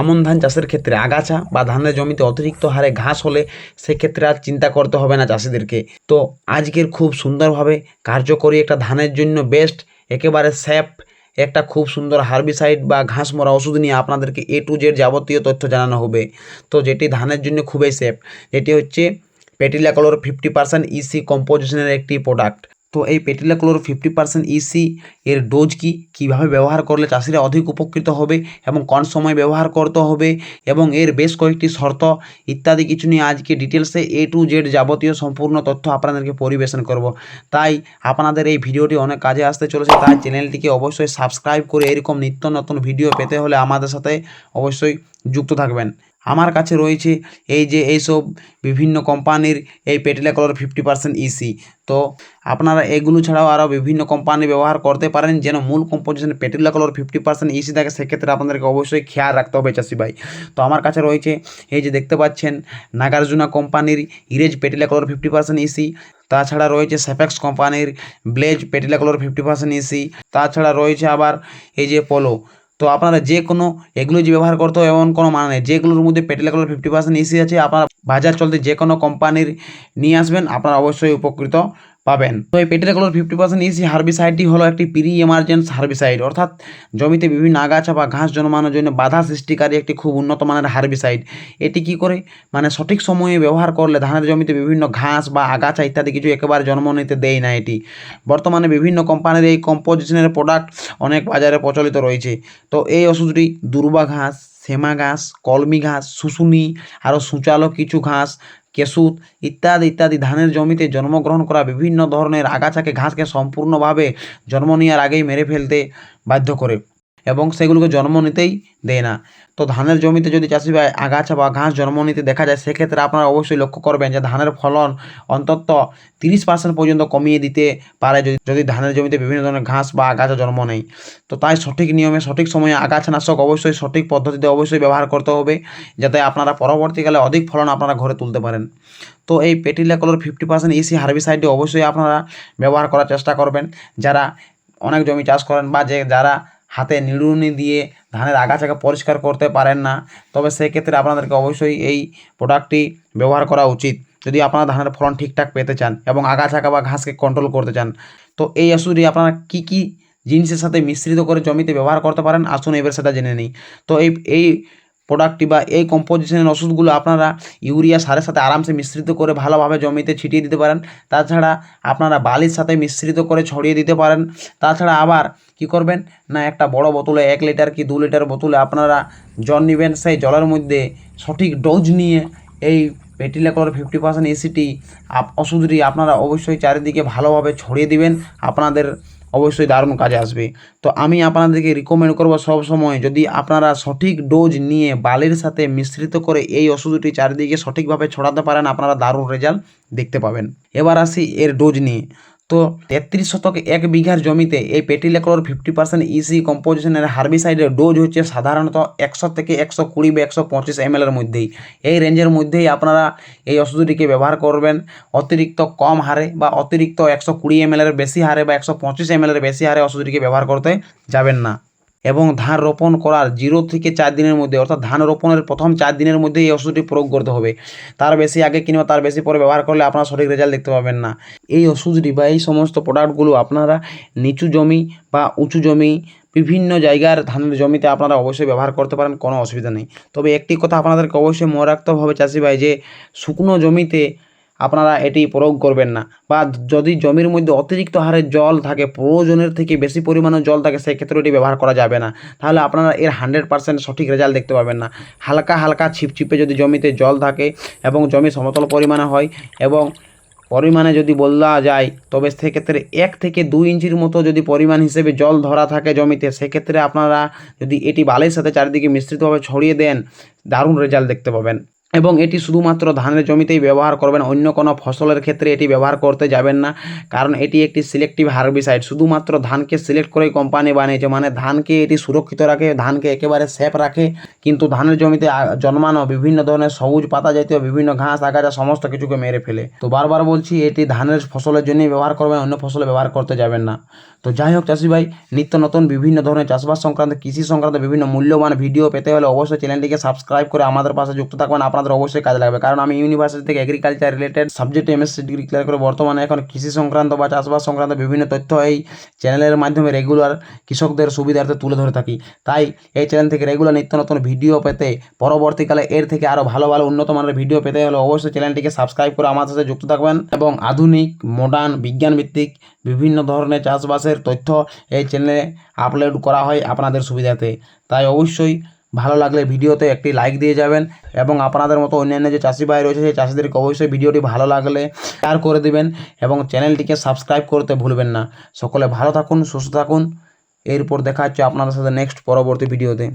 আমন ধান চাষের ক্ষেত্রে আগাছা বা ধানের জমিতে অতিরিক্ত হারে ঘাস হলে সেক্ষেত্রে আর চিন্তা করতে হবে না চাষিদেরকে। তো আজকের খুব সুন্দরভাবে কার্যকরী একটা ধানের জন্য বেস্ট একেবারে স্যাপ একটা খুব সুন্দর হার্বিসাইড বা ঘাস মরা ওষুধ নিয়ে আপনাদেরকে এ টু জেড যাবতীয় তথ্য জানানো হবে। তো যেটি ধানের জন্য খুবই সেফ যেটি হচ্ছে pretilachlor fifty percent EC কম্পোজিশনের একটি প্রোডাক্ট তো এই pretilachlor fifty percent EC এর ডোজ কি? কীভাবে ব্যবহার করলে চাষিরা অধিক উপকৃত হবে? এবং কোন সময় ব্যবহার করতে হবে? এবং এর বেশ কয়েকটি শর্ত ইত্যাদি কিছু নিয়ে আজকে ডিটেলসে এ টু জেড যাবতীয় সম্পূর্ণ তথ্য আপনাদেরকে পরিবেশন করব। তাই আপনাদের এই ভিডিওটি অনেক কাজে আসতে চলেছে। তাই চ্যানেলটিকে অবশ্যই সাবস্ক্রাইব করে এরকম নিত্য নতুন ভিডিও পেতে হলে আমাদের সাথে অবশ্যই যুক্ত থাকবেন। আমার কাছে রয়েছে এই যে এইসব বিভিন্ন কোম্পানির এই pretilachlor fifty percent EC তো আপনারা এগুলো ছাড়াও আরও বিভিন্ন কোম্পানি ব্যবহার করতে পারেন যেন মূল composition pretilachlor fifty percent EC থাকে, সেক্ষেত্রে আপনাদেরকে অবশ্যই খেয়াল রাখতে হবে চাষি ভাই। তো আমার কাছে রয়েছে এই যে দেখতে পাচ্ছেন নাগার্জুনা কোম্পানির Erase pretilachlor fifty percent EC তাছাড়া রয়েছে সেফেক্স কোম্পানির Blaze pretilachlor fifty percent EC তাছাড়া রয়েছে আবার এই যে পোলো। তো আপনারা যে কোনো এগুলো যে ব্যবহার করতে হবে এমন কোনো মানে নেই। যেগুলোর মধ্যে pretilachlor fifty percent EC আছে, আপনারা বাজার চলতে যে কোনো কোম্পানির নিয়ে আসবেন, আপনারা অবশ্যই উপকৃত। পাবেন। তো এই pretilachlor fifty percent EC হার্বিসাইডটি হলো একটি প্রি এমার্জেন্স হার্বিসাইড অর্থাৎ জমিতে বিভিন্ন আগাছা বা ঘাস জন্মানোর জন্য বাধা সৃষ্টিকারী একটি খুব উন্নত মানের হার্বিসাইড এটি কি করে? মানে সঠিক সময়ে ব্যবহার করলে ধানের জমিতে বিভিন্ন ঘাস বা আগাছা ইত্যাদি কিছু একেবারে জন্ম নিতে দেয় না এটি। বর্তমানে বিভিন্ন কোম্পানির এই কম্পোজিশনের প্রোডাক্ট অনেক বাজারে প্রচলিত রয়েছে। তো এই ওষুধটি দুর্বা ঘাস সেমা ঘাস, কলমি ঘাস, শুশুনি আরও সূচালো কিছু ঘাস কেশুত ইত্যাদি ইত্যাদি ধানের জমিতে জন্মগ্রহণ করা বিভিন্ন ধরনের আগাছাকে ঘাসকে সম্পূর্ণভাবে জন্ম নেওয়ার আগেই মেরে ফেলতে বাধ্য করে। এবং সেগুলোকে জন্ম নিতেই দেয় না। তো ধানের জমিতে যদি চাষি ভাই আগাছা বা ঘাস জন্ম নিতে দেখা যায়, সেক্ষেত্রে আপনারা অবশ্যই লক্ষ্য করবেন যে ধানের ফলন অন্তত তিরিশ পার্সেন্ট পর্যন্ত কমিয়ে দিতে পারে যদি যদি ধানের জমিতে বিভিন্ন ধরনের ঘাস বা আগাছা জন্ম নেয়। তো তাই সঠিক নিয়মে, সঠিক সময়ে আগাছানাশক অবশ্যই সঠিক পদ্ধতিতে অবশ্যই ব্যবহার করতে হবে, যাতে আপনারা পরবর্তীকালে অধিক ফলন আপনারা ঘরে তুলতে পারেন। তো এই pretilachlor fifty percent EC হার্বিসাইডটি অবশ্যই আপনারা ব্যবহার করার চেষ্টা করবেন। যারা অনেক জমি চাষ করেন বা যে, যারা হাতে নিড়ুনি দিয়ে ধানের আগাছাকে পরিষ্কার করতে পারেন না, তবে সেক্ষেত্রে আপনাদেরকে অবশ্যই এই প্রোডাক্টটি ব্যবহার করা উচিত। যদি আপনারা ধানের ফলন ঠিকঠাক পেতে চান এবং আগাছাকা বা ঘাসকে কন্ট্রোল করতে চান, তো এই ওষুধটি আপনারা কি কি জিনিসের সাথে মিশ্রিত করে জমিতে ব্যবহার করতে পারেন, আসুন এবার সেটা জেনে নিই। তো এই এই প্রোডাক্টটি বা এই কম্পোজিশনের ওষুধগুলো আপনারা ইউরিয়া সারের সাথে আরামসে মিশ্রিত করে ভালোভাবে জমিতে ছিটিয়ে দিতে পারেন। তাছাড়া আপনারা বালির সাথে মিশ্রিত করে ছড়িয়ে দিতে পারেন। তাছাড়া আবার কি করবেন? না, একটা বড় বোতলে এক লিটার কি দু লিটার বোতলে আপনারা জল নেবেন, সেই জলের মধ্যে সঠিক ডোজ নিয়ে এই পেটিলা কলার ফিফটি পার্সেন্ট এসিটি ওষুধটি আপনারা অবশ্যই চারিদিকে ভালোভাবে ছড়িয়ে দিবেন। আপনাদের অবশ্যই দারুণ কাজে আসবে। তো আমি আপনাদেরকে রিকমেন্ড করব সবসময় যদি আপনারা সঠিক ডোজ নিয়ে বালির সাথে মিশ্রিত করে এই ওষুধটি চারিদিকে সঠিকভাবে ছড়াতে পারেন, আপনারা দারুণ রেজাল্ট দেখতে পাবেন। এবার আসি এর ডোজ নিয়ে। তো তেত্রিশ শতকে এক বিঘার জমিতে এই পেটিলেক্লোর ফিফটি পার্সেন্ট ইসি কম্পোজিশনের হার্বিসাইডের ডোজ হচ্ছে সাধারণত একশো থেকে একশো কুড়ি বা একশো পঁচিশ এম এর মধ্যেই। এই রেঞ্জের মধ্যেই আপনারা এই ওষুধটিকে ব্যবহার করবেন। অতিরিক্ত কম হারে বা অতিরিক্ত একশো কুড়ি এম এর বেশি হারে বা একশো পঁচিশ এম এর বেশি হারে ওষুধটিকে ব্যবহার করতে যাবেন না। এবং ধান রোপণ করার জিরো থেকে চার দিনের মধ্যে, অর্থাৎ ধান রোপণের প্রথম চার দিনের মধ্যে এই ওষুধটি প্রয়োগ করতে হবে। তার বেশি আগে কিংবা তার বেশি পরে ব্যবহার করলে আপনার সঠিক রেজাল্ট দেখতে পাবেন না। এই ওষুধটি বা এই সমস্ত প্রোডাক্টগুলো আপনারা নিচু জমি বা উঁচু জমি, বিভিন্ন জায়গার ধানের জমিতে আপনারা অবশ্যই ব্যবহার করতে পারেন, কোনো অসুবিধা নেই। তবে একটি কথা আপনাদেরকে অবশ্যই মনে রাখতে হবে চাষি ভাই, যে শুকনো জমিতে আপনারা এটি প্রয়োগ করবেন না। বা যদি জমির মধ্যে অতিরিক্ত হারে জল থাকে, প্রয়োজনের থেকে বেশি পরিমাণে জল থাকে সেক্ষেত্রে এটি ব্যবহার করা যাবে না। তাহলে আপনারা এর হান্ড্রেড পার্সেন্ট সঠিক রেজাল্ট দেখতে পাবেন না। হালকা হালকা ছিপছিপে যদি জমিতে জল থাকে এবং জমি সমতল পরিমাণে হয় এবং পরিমাণে যদি বলা যায়, তবে সেক্ষেত্রে এক থেকে দুই ইঞ্চির মতো যদি পরিমাণ হিসেবে জল ধরা থাকে জমিতে, সেক্ষেত্রে আপনারা যদি এটি বালির সাথে চারিদিকে মিশ্রিতভাবে ছড়িয়ে দেন, দারুণ রেজাল্ট দেখতে পাবেন। এবং এটি শুধুমাত্র ধানের জমিতেই ব্যবহার করবেন, অন্য কোনো ফসলের ক্ষেত্রে এটি ব্যবহার করতে যাবেন না, কারণ এটি একটি সিলেক্টিভ হার্বিসাইড শুধুমাত্র ধানকে সিলেক্ট করেই কোম্পানি বানিয়েছে মানে ধানকে এটি সুরক্ষিত রাখে, ধানকে একেবারে সেফ রাখে, কিন্তু ধানের জমিতে জন্মানো বিভিন্ন ধরনের সবুজ পাতা জাতীয় বিভিন্ন ঘাস, আগাছা, সমস্ত কিছুকে মেরে ফেলে। তো বারবার বলছি, এটি ধানের ফসলের জন্যই ব্যবহার করবেন, অন্য ফসলে ব্যবহার করতে যাবেন না। তো যাই হোক চাষি ভাই, নিত্য নতুন বিভিন্ন ধরনের চাষবাস সংক্রান্ত, কৃষি সংক্রান্ত বিভিন্ন মূল্যবান ভিডিও পেতে হলে অবশ্যই চ্যানেলটিকে সাবস্ক্রাইব করে আমাদের পাশে যুক্ত থাকবেন। আপনাদের অবশ্যই কাজে লাগবে। কারণ আমি ইউনিভার্সিটি থেকে agriculture related subject MSc degree clear করে বর্তমানে এখন কৃষি সংক্রান্ত বা চাষবাস সংক্রান্ত বিভিন্ন তথ্য এই চ্যানেলের মাধ্যমে রেগুলার কৃষকদের সুবিধার্থে তুলে ধরে থাকি। তাই এই চ্যানেল থেকে রেগুলার নিত্য নতুন ভিডিও পেতে পরবর্তীকালে এর থেকে আরও ভালো ভালো উন্নত মানের ভিডিও পেতে হলে অবশ্যই চ্যানেলটিকে সাবস্ক্রাইব করে আমার সাথে যুক্ত থাকবেন এবং আধুনিক মডার্ন বিজ্ঞান ভিত্তিক বিভিন্ন ধরনের চাষবাসের তথ্য এই চ্যানেলে আপলোড করা হয় আপনাদের সুবিধাতে তাই অবশ্যই ভালো লাগলে ভিডিওতে একটি লাইক দিয়ে যাবেন এবং আপনাদের মতো অন্যান্য যে চাষি ভাই রয়েছে, সেই চাষিদেরকে অবশ্যই ভিডিওটি ভালো লাগলে শেয়ার করে দিবেন এবং চ্যানেলটিকে সাবস্ক্রাইব করতে ভুলবেন না। সকলে ভালো থাকুন, সুস্থ থাকুন। এরপর দেখা হচ্ছে আপনাদের সাথে নেক্সট পরবর্তী ভিডিওতে